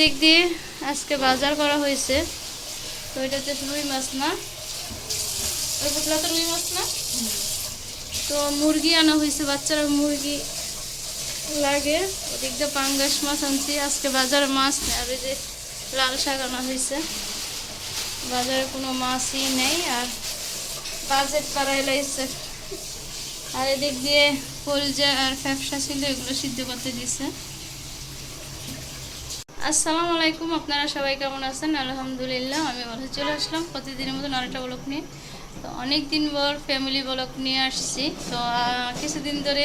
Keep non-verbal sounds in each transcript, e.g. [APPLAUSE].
দিক দিয়ে আজকে বাজার করা হয়েছে। তো এটা হচ্ছে রুই মাছ না? ওই পুতলা তো রুই মাছ না? তো মুরগি আনা হয়েছে, বাচ্চারা মুরগি লাগে। ওদিক দিয়ে পাঙ্গাস মাছ আনছি, আজকে বাজারে মাছ নেই। আর ওই যে লাল শাক আনা হয়েছে। বাজারে কোনো মাছই নেই আর বাজেট বাড়াই লাগছে আর এদিক দিয়ে কলজা আর ফ্যাপসা ছিল, এগুলো সিদ্ধ করতে দিছে। আসসালামু আলাইকুম, আপনারা সবাই কেমন আছেন? আলহামদুলিল্লাহ, আমি ভালো, চলে আসলাম প্রতিদিনের মতন আরেকটা ব্লক নিয়ে। তো অনেক দিন পর ফ্যামিলি ব্লক নিয়ে আসছি। তো কিছুদিন ধরে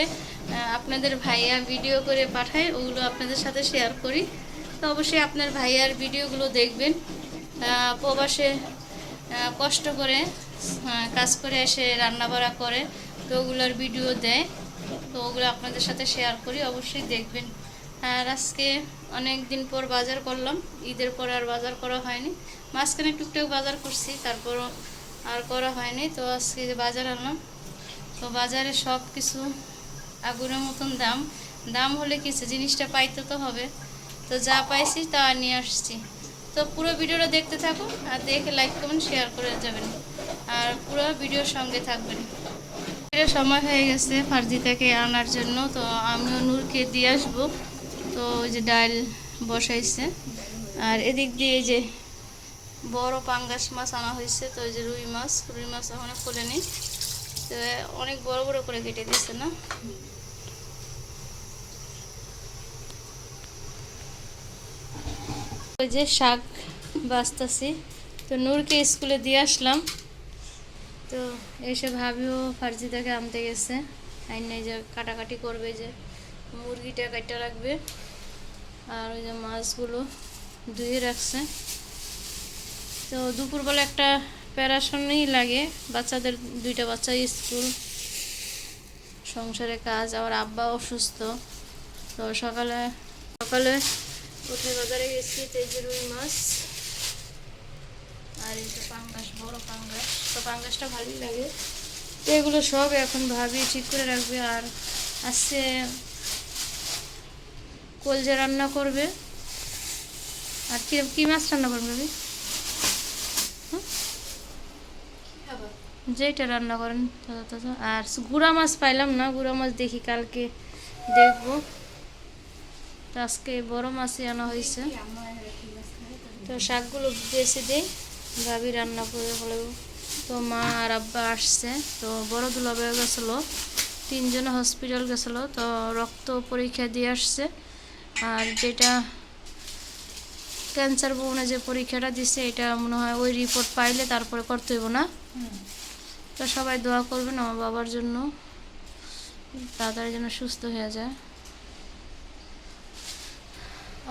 আপনাদের ভাইয়া ভিডিও করে পাঠায়, ওগুলো আপনাদের সাথে শেয়ার করি। তো অবশ্যই আপনার ভাইয়ার ভিডিওগুলো দেখবেন। প্রবাসে কষ্ট করে কাজ করে এসে রান্না বাড়া করে, তো ওগুলোর ভিডিও দেয়। তো ওগুলো আপনাদের সাথে শেয়ার করি, অবশ্যই দেখবেন। আর আজকে অনেক দিন পর বাজার করলাম। ঈদের পর আর বাজার করা হয়নি। মাঝখানে টুকটাক বাজার করছি, তারপরও আর করা হয়নি। তো আজকে যে বাজার আনলাম, তো বাজারে সব কিছু আগুনের মতন দাম। দাম হলে কিছু জিনিসটা পাইতে তো হবে। তো যা পাইছি তা নিয়ে আসছি। তো পুরো ভিডিওটা দেখতে থাকুন আর দেখে লাইক কমেন্ট শেয়ার করে যাবেন। আর পুরো ভিডিওর সঙ্গে থাকবেন। সময় হয়ে গেছে ফার্জিতাকে আনার জন্য, তো আমিও নূরকে দিয়ে আসব। তো ওই যে ডাল বসাইছে। আর এদিক দিয়ে যে বড় পাঙ্গাস মাছ আনা হয়েছে, তো ওই যে রুই মাছ রুই মাছ এখনও খুলেনি তো অনেক বড় বড় করে কেটে দিচ্ছে না? ওই যে শাক বাঁচতেছি। তো নূরকে স্কুলে দিয়ে আসলাম। তো এসে ভাবিও ফার্জিদাকে আনতে গেছে। আইনে যে কাটাকাটি করবে যে, মুরগিটা কাটা রাখবে। আর ওই যে মাছগুলো ধুয়ে রাখছে। তো দুপুরবেলা একটা প্যারাশনই লাগে, বাচ্চাদের দুইটা বাচ্চা স্কুল, সংসারে কাজ, আবার আব্বা অসুস্থ। তো সকালে সকালে উঠে বাজারে গেছি তো এই রুই মাছ আর এই যে পাঙ্গাস, বড় পাঙ্গাস। তো পাঙ্গাসটা ভালোই লাগে। তো এগুলো সব এখন ভাবি ঠিক করে রাখবে। আর আজকে কলজা রান্না করবে? আর কি কি মাছ রান্না করবে ভাবি? যেটা রান্না করেন আর গুড়া মাছ পাইলাম না, গুড়া মাছ দেখি কালকে দেখব। আজকে বড় মাছই আনা হয়েছে। তো শাকগুলো বেছে দিই, ভাবি রান্না করে হলেও তো মা আর আব্বা আসছে, তো বড় দুলাবে গেছিল, তিনজনে হসপিটাল গেছিল, তো রক্ত পরীক্ষা দিয়ে আসছে। আর যেটা ক্যান্সার বউনে যে পরীক্ষাটা দিছে এটা মনে হয় ওই রিপোর্ট পাইলে তারপরে করতে হইব না? তো সবাই দোয়া করবেন আমার বাবার জন্য তাড়াতাড়ি যেন সুস্থ হয়ে যায়।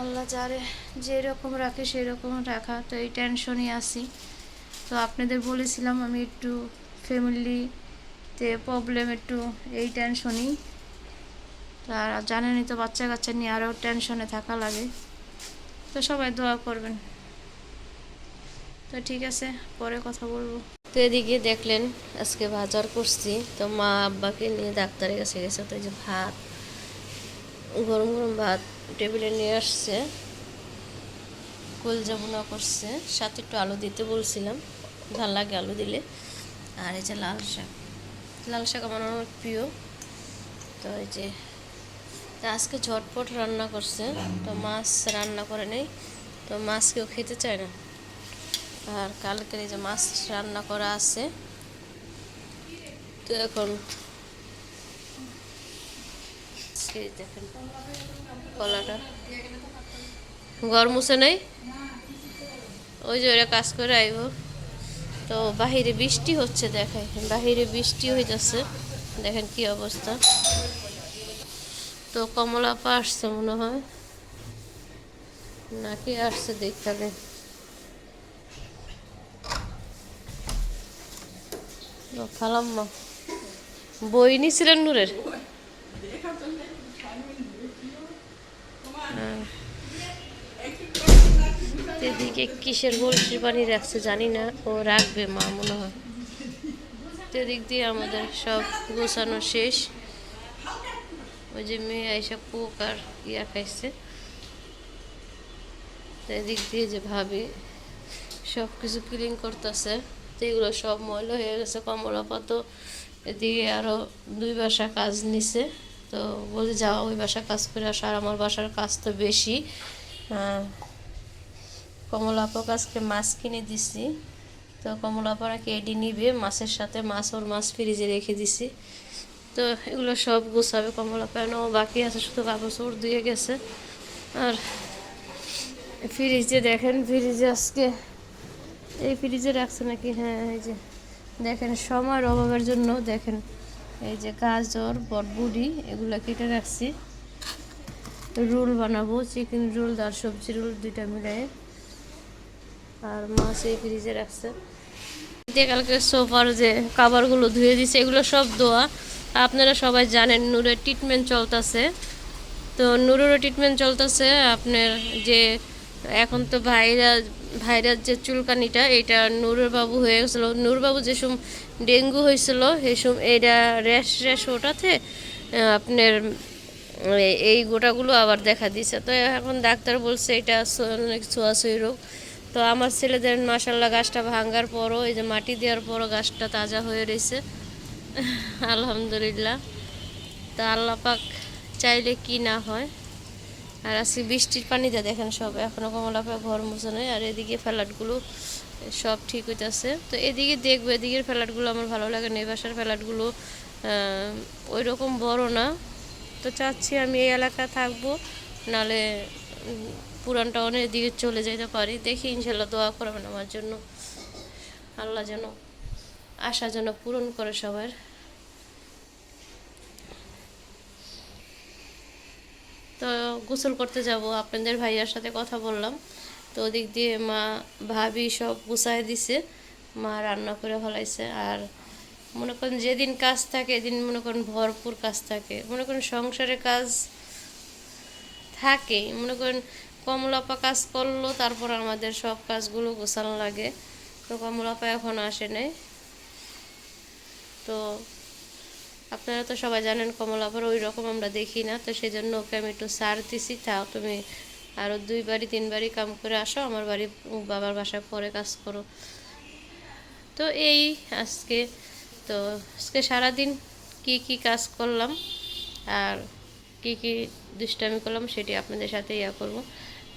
আল্লাহ যারে যেরকম রাখে সেই রকম রাখা তো এই টেনশনই আছি। তো আপনাদের বলেছিলাম আমি একটু ফ্যামিলিতে প্রবলেম একটু এই টেনশনই আর জানেনই তো বাচ্চা কাচ্চা নিয়ে আরও টেনশনে থাকা লাগে। তো সবাই দোয়া করবেন। তো ঠিক আছে, পরে কথা বলব। তো এদিকে দেখলেন, আজকে বাজার করছি। তো মা আব্বাকে নিয়ে ডাক্তারের কাছে গেছে। তো যে ভাত, গরম গরম ভাত টেবিলে নিয়ে আসছে। কলজা ভুনা করছে। সাথে একটু আলু দিতে বলছিলাম। ভালো লাগে আলু দিলে। আর এই যে লাল শাক। লাল শাক আমার অনেক প্রিয়। তো এই যে তা আজকে ঝটপট রান্না করছে। তো মাছ রান্না করে নেই। তো মাছ কেউ খেতে চায় না। আর কালকের এই যে মাছ রান্না করা আছে। তো এখন দেখেন কলাটা। গরম মুছে নেই। ওই যে ওরা কাজ করে আইব। তো বাহিরে বৃষ্টি হচ্ছে দেখায় বাহিরে বৃষ্টি হইতেছে। দেখেন কি অবস্থা। তো কমলা পা আসছে মনে হয়। নাকি আসছে দেখালে খালাম্মা, বই নিছিলেন নূরের? হ্যাঁ। এদিকে কিসের বলছি পানি রাখছে জানি না, ও রাখবে মা মনে হয়। এদিক দিয়ে আমাদের সব গোছানো শেষ। ওই যে মেয়ে এসে পোক আর ইয়া খাইছে। এদিক দিয়ে যে ভাবি সব কিছু ক্লিন করতেছে। তো এগুলো সব ময়লা হয়ে গেছে কমলা পাতো এদিকে আরও দুই বাসা কাজ নিছে। তো বলে যাও ওই বাসা কাজ করে আসা। আর আমার বাসার কাজ তো বেশি। আহ, কমলা আপা আজকে মাছ কিনে দিছি। তো কমলা আপারা কেডি নিবে মাছের সাথে মাছ ওর মাছ ফ্রিজে রেখে দিছি। তো এগুলো সব গুছাবে কমলা প্যানও বাকি আছে শুধু কাপড় চোপড় দিয়ে গেছে। আর ফ্রিজে দেখেন, ফ্রিজে আজকে এই ফ্রিজে রাখছে নাকি? হ্যাঁ এই যে দেখেন, সময়ের অভাবের জন্য দেখেন, এই যে গাজর বটবুড়ি এগুলো কেটে রাখছি। রোল বানাবো, চিকেন রোল আর সবজি রোল, দুইটা মিলাই আর মাছ এই ফ্রিজে রাখছে। দিয়ে কালকে সোফার যে কাভারগুলো ধুয়ে দিছে, এগুলো সব ধোয়া। আপনারা সবাই জানেন নূরের ট্রিটমেন্ট চলতেছে। তো নুরেরও ট্রিটমেন্ট চলতেছে, আপনার যে এখন তো ভাইরাস ভাইরাস যে চুলকানিটা, এটা নূরের বাবু হয়ে গেছিল। নূর বাবু যে সম ডেঙ্গু হয়েছিল, সেই সম এইটা র্যাশ র্যাশ ওটাতে আপনার এই- গোটাগুলো আবার দেখা দিছে। তো এখন ডাক্তার বলছে এটা অনেক ছোঁয়াছুঁই রোগ। তো আমার ছেলেদের মাসাল্লাহ গাছটা ভাঙার পরও, এই যে মাটি দেওয়ার পরও গাছটা তাজা হয়ে রয়েছে। [LAUGHS] আলহামদুলিল্লাহ। তা আল্লাহ পাক চাইলে কি না হয়। আর আজকে বৃষ্টির পানিতে দেখেন সব এখনও কমলা পাক ঘর মুছে নেই, আর এদিকে ফ্ল্যাটগুলো সব ঠিক হইতেছে। তো এদিকে দেখব, এদিকের ফ্ল্যাটগুলো আমার ভালো লাগে না, এই বাসার ফ্ল্যাটগুলো ওই রকম বড় না। তো চাচ্ছি আমি এই এলাকায় থাকব, নালে পুরান টাউনের এদিকে চলে যেতে পারি। দেখি ইনশাল্লাহ দোয়া করবেন আমার জন্য। আল্লাহ যেন আশা যেন পূরণ করে সবার। তো গোসল করতে যাব, আপনাদের ভাইয়ার সাথে কথা বললাম। তো ওদিক দিয়ে মা, ভাবি সব গুছাই দিছে, মা রান্না করে ফেলাইছে। আর মনে করেন যেদিন কাজ থাকে, এদিন মনে করেন ভরপুর কাজ থাকে। মনে করেন সংসারে কাজ থাকে মনে করেন কমলাপা কাজ করল, তারপর আমাদের সব কাজগুলো গোছানো লাগে। তো কমলাপা এখন আসে নাই। তো আপনারা তো সবাই জানেন কমলাপার ওই রকম আমরা দেখি না, তো সেই জন্য ওকে আমি একটু সার দিছি, তাও তুমি আরও দুই বাড়ি তিন বাড়ি কাম করে আসো, আমার বাড়ি বাবার বাসায় পরে কাজ করো। তো এই আজকে, তো আজকে সারাদিন কি কি কাজ করলাম আর কি কি দুষ্টামি করলাম সেটি আপনাদের সাথে ইয়া করব।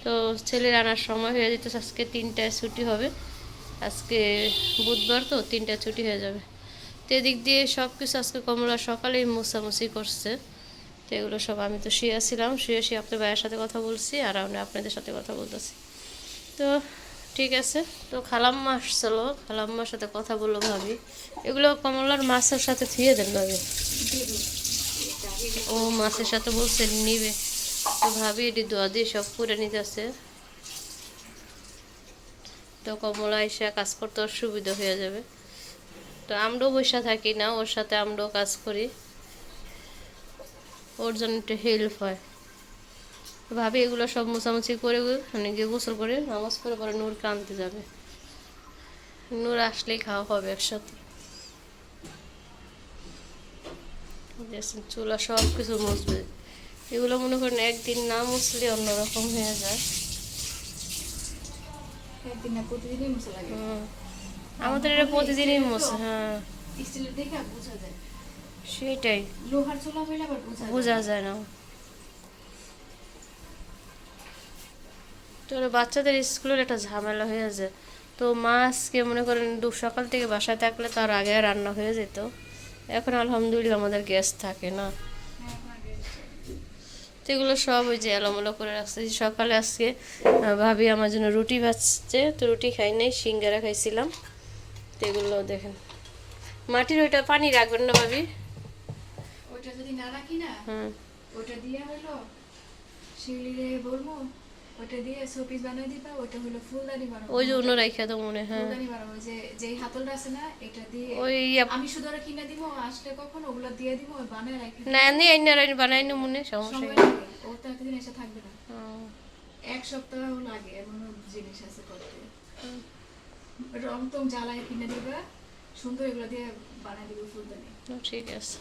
তো ছেলের আনার সময় হয়ে যেত আজকে তিনটায় ছুটি হবে। আজকে বুধবার তো তিনটায় ছুটি হয়ে যাবে। তো এদিক দিয়ে সব কিছু আজকে কমলা সকালেই মোছামুছি করছে। তো এগুলো সব আমি তো শুয়েছিলাম শুয়ে শুয়ে আপনার ভাইয়ের সাথে কথা বলছি আর আমি আপনাদের সাথে কথা বলতেছি। তো ঠিক আছে, তো খালাম্মা আসছিল, খালাম্মার সাথে কথা বলল ভাবি। এগুলো কমলার মাছের সাথে থুয়ে দেন ভাবি। ও মাছের সাথে বলছে নিবে। তো ভাবি এটি দোয়া দিয়ে সব করে নিতেছে। তো কমলা এসে কাজ করতে ওর সুবিধা হয়ে যাবে। তো আমরাও বসে থাকি না ওর সাথে আমরাও কাজ করি। ওর জন্য একটু হেল্প হয়। ভাবি এগুলো সব মোছামুছি করে মানে গিয়ে গোসল করে নামাজ করে পরে নূরকে আনতে যাবে। নূর আসলেই খাওয়া হবে একসাথে। চুলা সব কিছু মুছবে। এগুলো মনে করেন একদিন না মুছলে অন্যরকম হয়ে যায়। একদিন না প্রতিদিনই লাগে। আমাদের এটা প্রতিদিনই মুছে হ্যাঁ। স্টিলের দেখে বোঝা যায়। সেটাই। লোহার চুলা হইলে আবার বোঝা যায়। বোঝা যায় না। তো বাচ্চাদের স্কুলের একটা ঝামেলা হয়ে যায় তো মা আজকে মনে করেন দু সকাল থেকে বাসায় থাকলে তার আগে রান্না হয়ে যেত। এখন আলহামদুলিল্লাহ আমাদের গ্যাস থাকে না। হ্যাঁ, তো এগুলো সব ওই যে এলোমেলো করে রাখছে। সকালে আজকে ভাবি আমার জন্য রুটি ভাজছে। তো রুটি খাই নাই সিঙ্গারা খাইছিলাম। তো এগুলো দেখেন। মাটির ওইটা পানি রাখবেন না ভাবি? ওইটা যদি না রাখি না ওটা দিয়ে হলো শিউলিরে বলব ওটা দিয়ে শোপিস বানাই দিবা ওটা হলো ফুলদানি বানাবো। ওই যে অন্য রাইখা তো মনে হ্যাঁ। ফুলদানি বানাবো যে যেই হাতলটা আছে না এটা দিয়ে ওই আমি শুধু ওরা কিনে দিব আসলে কখন ওগুলো দিয়ে দিব বানায় রাখি না এমনি আইনার আইন বানাই না মনে সমস্যা নেই। ও তো এতদিন এসে থাকবে না। এক সপ্তাহ লাগে এমন জিনিস আছে করতে। রং টং জ্বালায় কিনে দেবে সুন্দর এগুলো দিয়ে বানাই দিবে ফুলদানি। ঠিক আছে।